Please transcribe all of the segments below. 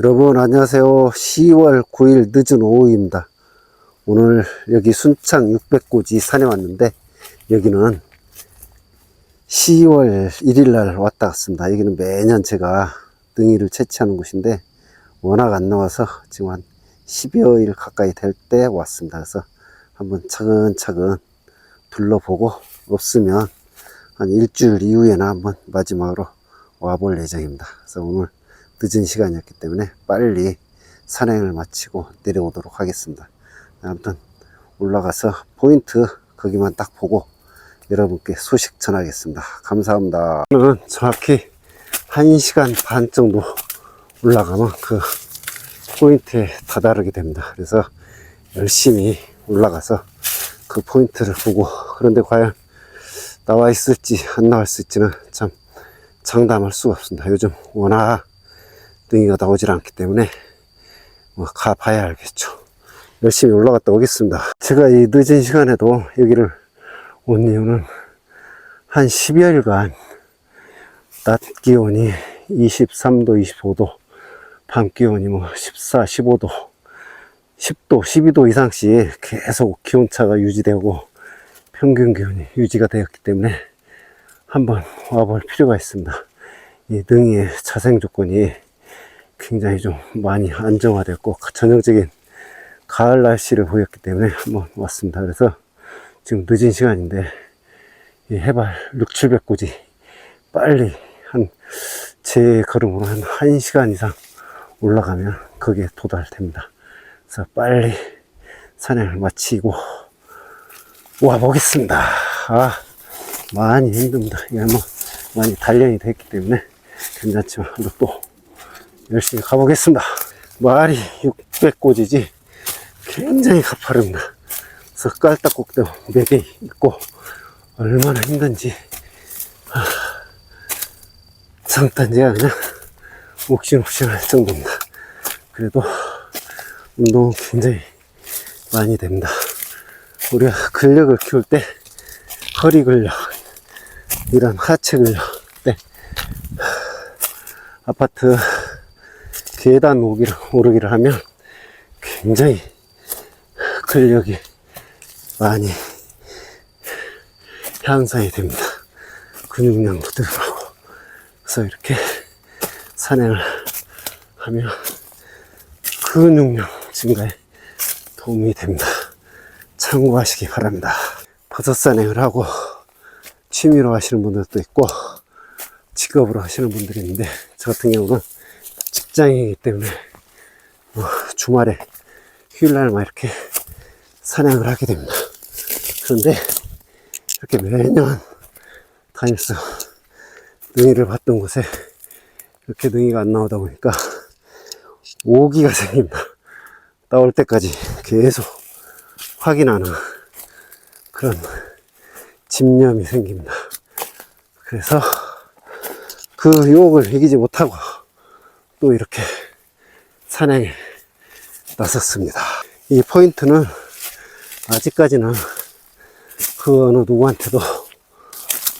여러분 안녕하세요. 10월 9일 늦은 오후입니다. 오늘 여기 순창 600고지 산에 왔는데 여기는 10월 1일 날 왔다 갔습니다. 여기는 매년 제가 능이를 채취하는 곳인데 워낙 안 나와서 지금 한 10여일 가까이 될 때 왔습니다. 그래서 한번 차근차근 둘러보고 없으면 한 일주일 이후에나 한번 마지막으로 와볼 예정입니다. 그래서 오늘 늦은 시간이었기 때문에 빨리 산행을 마치고 내려오도록 하겠습니다. 아무튼 올라가서 포인트 거기만 딱 보고 여러분께 소식 전하겠습니다. 감사합니다. 저는 정확히 1시간 반 정도 올라가면 그 포인트에 다다르게 됩니다. 그래서 열심히 올라가서 그 포인트를 보고 그런데 과연 나와 있을지 안 나와 있을지는 참 장담할 수가 없습니다. 요즘 워낙 등이가 나오질 않기 때문에 뭐 가봐야 알겠죠. 열심히 올라갔다 오겠습니다. 제가 이 늦은 시간에도 여기를 온 이유는 한 10여일간 낮 기온이 23도, 25도, 밤 기온이 뭐 14, 15도, 10도, 12도 이상씩 계속 기온차가 유지되고 평균 기온이 유지가 되었기 때문에 한번 와볼 필요가 있습니다. 이 능이의 자생 조건이 굉장히 좀 많이 안정화됐고 전형적인 가을 날씨를 보였기 때문에 한번 왔습니다. 그래서 지금 늦은 시간인데 이 해발 6, 700고지 빨리 한 제 걸음으로 한 1시간 이상 올라가면 거기에 도달됩니다. 그래서 빨리 산행을 마치고 와 보겠습니다. 아 많이 힘듭니다. 이게 뭐 많이 단련이 됐기 때문에 괜찮지만 또 열심히 가보겠습니다. 말이 600고지지 굉장히 가파릅니다. 그래서 깔딱꼭대 4개 있고 얼마나 힘든지 아, 상단지가 그냥 옥신옥신할 정도입니다. 그래도 운동은 굉장히 많이 됩니다. 우리가 근력을 키울 때 허리 근력, 이런 하체 근력, 때 아파트 계단 오기를, 오르기를 하면 굉장히 근력이 많이 향상이 됩니다. 근육량도 늘어나고. 그래서 이렇게 산행을 하면 근육량 증가에 도움이 됩니다. 참고하시기 바랍니다. 버섯 산행을 하고 취미로 하시는 분들도 있고 직업으로 하시는 분들이 있는데 저 같은 경우는 직장이기 때문에 뭐 주말에 휴일날 막 이렇게 사냥을 하게 됩니다. 그런데 이렇게 매년 다니면서 능이를 봤던 곳에 이렇게 능이가 안 나오다 보니까 오기가 생깁니다. 나올 때까지 계속 확인하는 그런 집념이 생깁니다. 그래서 그 유혹을 이기지 못하고 또 이렇게 산행에 나섰습니다. 이 포인트는 아직까지는 그 어느 누구한테도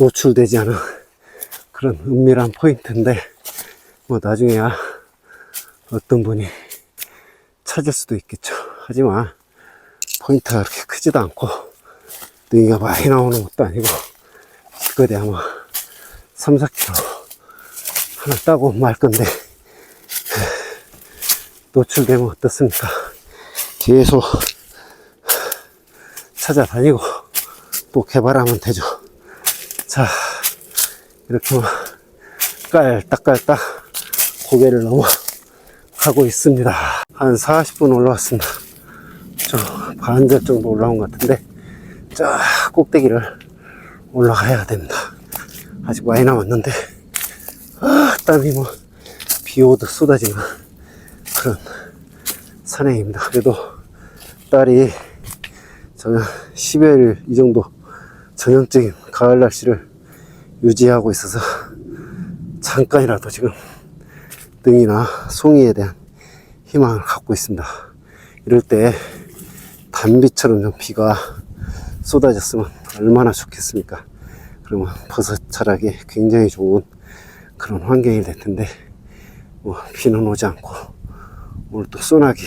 노출되지 않은 그런 은밀한 포인트인데 뭐 나중에야 어떤 분이 찾을 수도 있겠죠. 하지만 포인트가 그렇게 크지도 않고 능이가 많이 나오는 것도 아니고 기껏해 아마 3, 4kg 하나 따고 말 건데 노출되면 어떻습니까? 계속 찾아다니고 또 개발하면 되죠. 자, 이렇게 깔딱깔딱 고개를 넘어 가고 있습니다. 한 40분 올라왔습니다. 저 반절 정도 올라온 것 같은데, 자, 꼭대기를 올라가야 됩니다. 아직 많이 남았는데, 아, 땀이 뭐, 비 오듯 쏟아지는 그런 산행입니다. 그래도 딸이 저는 10일 이 정도 전형적인 가을 날씨를 유지하고 있어서 잠깐이라도 지금 등이나 송이에 대한 희망을 갖고 있습니다. 이럴 때 단비처럼 좀 비가 쏟아졌으면 얼마나 좋겠습니까? 그러면 버섯 자라기 굉장히 좋은 그런 환경이 될 텐데 뭐 비는 오지 않고 오늘 또 소나기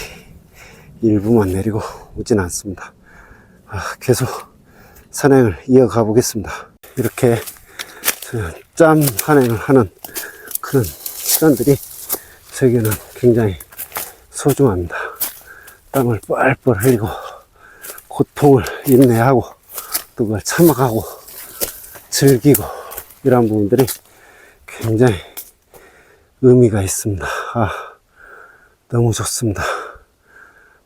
일부만 내리고 오진 않습니다. 아, 계속 산행을 이어가 보겠습니다. 이렇게 그짬 산행을 하는 그런 시간들이 저에게는 굉장히 소중합니다. 땀을 뻘뻘 흘리고 고통을 인내하고 또 그걸 참아가고 즐기고 이런 부분들이 굉장히 의미가 있습니다. 아, 너무 좋습니다.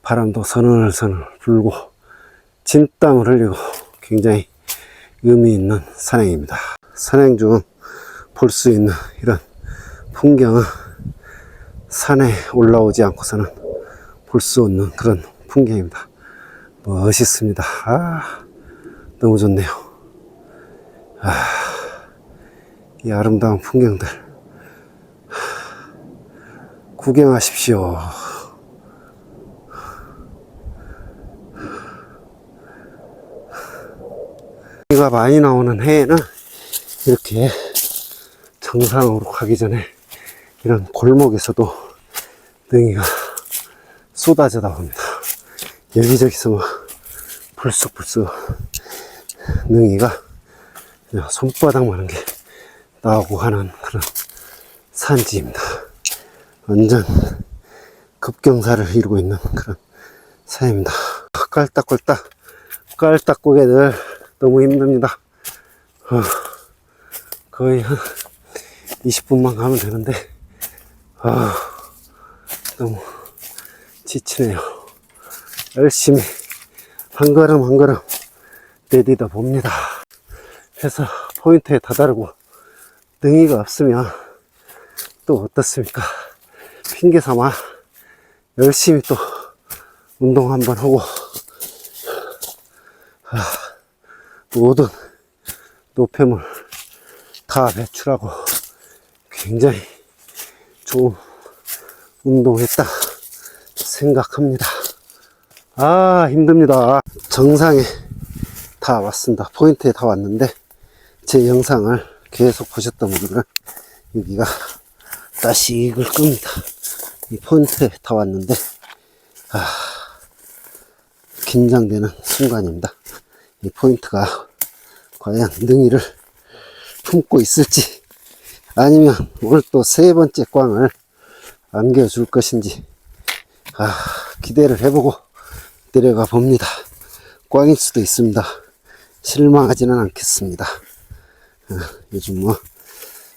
바람도 서늘서늘 불고 진땀을 흘리고 굉장히 의미 있는 산행입니다. 산행 중 볼 수 있는 이런 풍경은 산에 올라오지 않고서는 볼 수 없는 그런 풍경입니다. 멋있습니다. 아, 너무 좋네요. 아, 이 아름다운 풍경들 구경하십시오. 비가 많이 나오는 해에는 이렇게 정상으로 가기 전에 이런 골목에서도 능이가 쏟아져 나옵니다. 여기저기서 막 불쑥불쑥 능이가 그냥 손바닥만한 게 나오고 하는 그런 산지입니다. 완전 급경사를 이루고 있는 그런 산입니다. 깔딱깔딱 깔딱고개들 너무 힘듭니다. 어, 거의 한 20분만 가면 되는데 아, 너무 지치네요. 열심히 한 걸음 한 걸음 내디다 봅니다. 해서 포인트에 다다르고 능이가 없으면 또 어떻습니까? 핑계 삼아 열심히 또 운동 한번 하고 아, 모든 노폐물 다 배출하고 굉장히 좋은 운동했다 생각합니다. 아 힘듭니다. 정상에 다 왔습니다. 포인트에 다 왔는데 제 영상을 계속 보셨던 분들은 여기가 따식을 끕니다. 이 포인트에 다 왔는데 아 긴장되는 순간입니다. 이 포인트가 과연 능이를 품고 있을지 아니면 오늘 또 세 번째 꽝을 안겨줄 것인지 아, 기대를 해보고 내려가 봅니다. 꽝일 수도 있습니다. 실망하지는 않겠습니다. 아, 요즘 뭐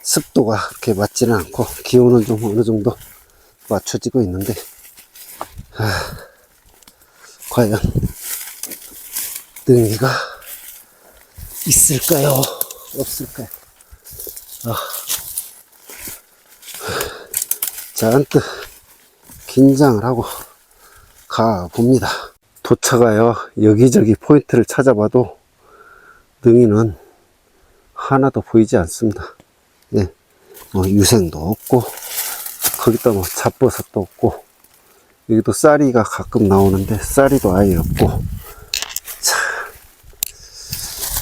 습도가 그렇게 맞지는 않고 기온은 좀 어느 정도 맞춰지고 있는데 아, 과연 능이가 있을까요? 없을까요? 아, 잔뜩 긴장을 하고 가 봅니다. 도차가요 여기저기 포인트를 찾아봐도 능이는 하나도 보이지 않습니다. 예, 뭐 유생도 없고 거기다 뭐 잡버섯도 없고 여기도 쌀이가 가끔 나오는데 쌀이도 아예 없고. 참,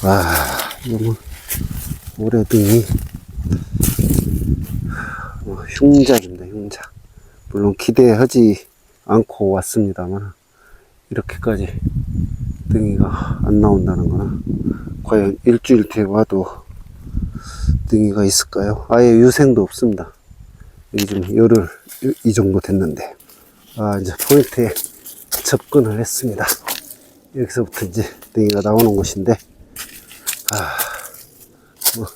와 이거 뭐 올해 등이 뭐 흉작입니다 흉작. 물론 기대하지 않고 왔습니다만 이렇게까지 등이가 안 나온다는 거나. 과연 일주일 뒤에 와도 등이가 있을까요? 아예 유생도 없습니다. 여기 지금 열흘 이- 이 정도 됐는데 아 이제 포인트에 접근을 했습니다. 여기서부터 이제 등이가 나오는 곳인데 아 뭐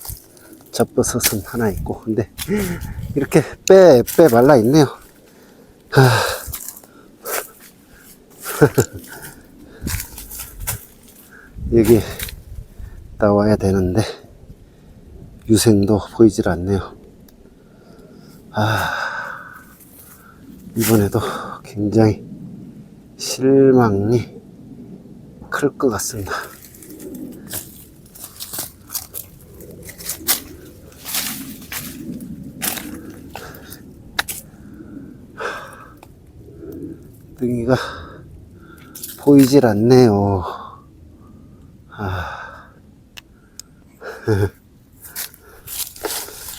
잡버섯은 하나 있고 근데 이렇게 빼 빼 말라 있네요. 아. 여기 나와야 되는데 유생도 보이질 않네요. 아 이번에도 굉장히 실망이 클 것 같습니다. 등이가 보이질 않네요. 아.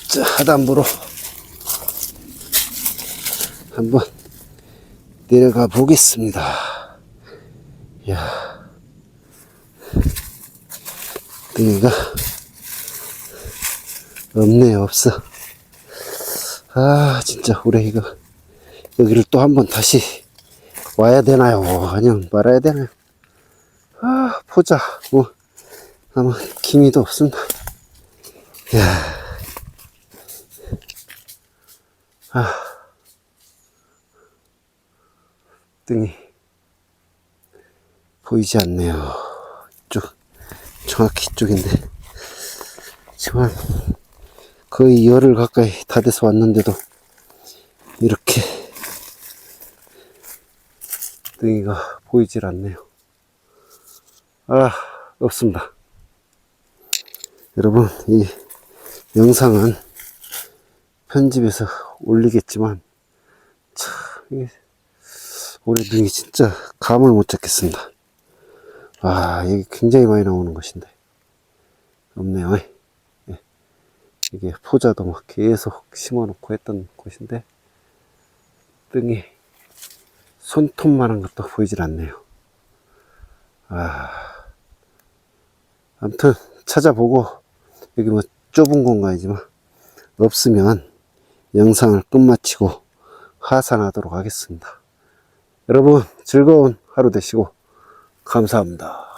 자, 하단부로 한번 내려가 보겠습니다. 야, 등이가 없네 없어. 아 진짜 올해 이거 여기를 또 한번 다시 와야 되나요? 아니면 말아야 되나요? 아 보자 뭐 아마 기미도 없습니다. 야. 아. 등이 보이지 않네요. 이쪽, 정확히 이쪽인데. 한 거의 열흘 가까이 다 돼서 왔는데도 이렇게 등이가 보이질 않네요. 아, 없습니다. 여러분, 이 영상은 편집해서 올리겠지만, 참, 올해 능이 진짜 감을 못 잡겠습니다. 아, 이게 굉장히 많이 나오는 것인데. 없네요. 예. 이게 포자도 막 계속 심어 놓고 했던 곳인데, 뜬이 손톱만한 것도 보이질 않네요. 아, 아무튼 찾아보고, 여기 뭐 좁은 공간이지만, 없으면 영상을 끝마치고 하산하도록 하겠습니다. 여러분 즐거운 하루 되시고 감사합니다.